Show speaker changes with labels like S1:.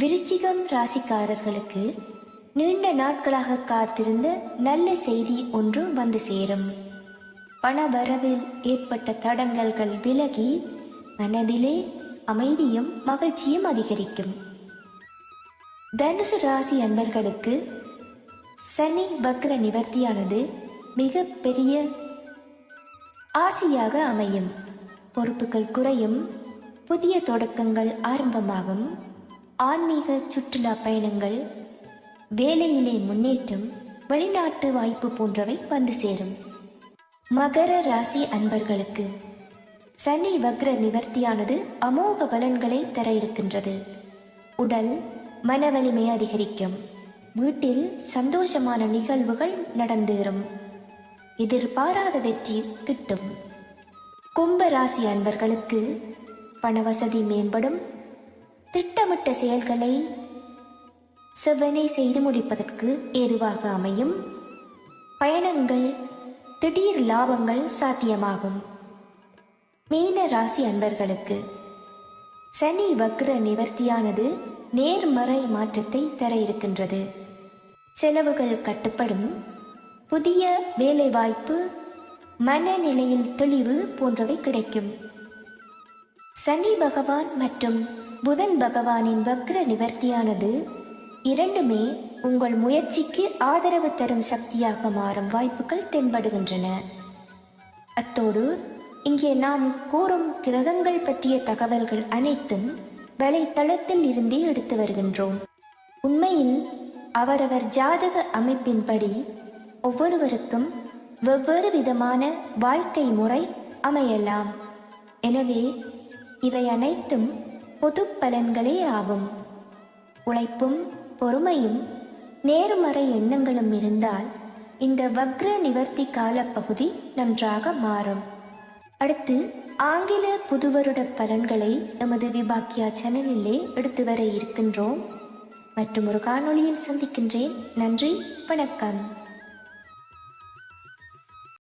S1: விருச்சிகம் ராசிக்காரர்களுக்கு நீண்ட நாட்களாக காத்திருந்த நல்ல செய்தி ஒன்று வந்து சேரும். பணவரவில் ஏற்பட்ட தடங்கல்கள் விலகி மனதிலே அமைதியும் மகிழ்ச்சியும் அதிகரிக்கும். தனுசு ராசி அன்பர்களுக்கு சனி வக்ர நிவர்த்தியானது மிக பெரிய ஆசையாக அமையும். பொறுப்புகள் குறையும். புதிய தொடக்கங்கள் ஆரம்பமாகும். ஆன்மீக சுற்றுலா பயணங்கள் வேலையிலே முன்னேற்றம் வெளிநாட்டு வாய்ப்பு போன்றவை வந்து சேரும். மகர ராசி அன்பர்களுக்கு சனி வக்ர நிவர்த்தியானது அமோக பலன்களை தர இருக்கின்றது. உடல் மன வலிமை அதிகரிக்கும். வீட்டில் சந்தோஷமான நிகழ்வுகள் நடந்தேறும். எதிர்பாராத வெற்றி கிட்டும். கும்ப ராசி அன்பர்களுக்கு பணவசதி மேம்படும் திட்டமிட்ட செயல்களை செவ்வனே செய்து முடிப்பதற்கு ஏதுவாக அமையும். பயணங்கள் திடீர் லாபங்கள் சாத்தியமாகும். மீன ராசி அன்பர்களுக்கு சனி வக்ர நிவர்த்தியானது நேர்மறை மாற்றத்தை தர இருக்கின்றது. செலவுகள் கட்டுப்படும் புதிய வேலைவாய்ப்பு மனநிலையில் தெளிவு போன்றவை கிடைக்கும். சனி பகவான் மற்றும் புதன் பகவானின் வக்ர நிவர்த்தியானது இரண்டுமே உங்கள் முயற்சிக்கு ஆதரவு தரும் சக்தியாக மாறும் வாய்ப்புகள் தென்படுகின்றன. அத்தோடு இங்கே நாம் கூறும் கிரகங்கள் பற்றிய தகவல்கள் அனைத்தும் வலைத்தளத்தில் இருந்தே எடுத்து வருகின்றோம். உண்மையில் அவரவர் ஜாதக அமைப்பின்படி ஒவ்வொருவருக்கும் வெவ்வேறு விதமான வாழ்க்கை முறை அமையலாம். எனவே இவை அனைத்தும் பொது பலன்களே ஆகும். உழைப்பும் பொறுமையும் நேர்மறை எண்ணங்களும் இருந்தால் இந்த வக்ர நிவர்த்தி காலப்பகுதி நன்றாக மாறும். அடுத்து ஆங்கில புதுவருட பலன்களை நமது விபாக்கியா சேனலிலே எடுத்து வர இருக்கின்றோம். மற்றும் ஒரு காணொளியில் சந்திக்கின்றேன். நன்றி வணக்கம்.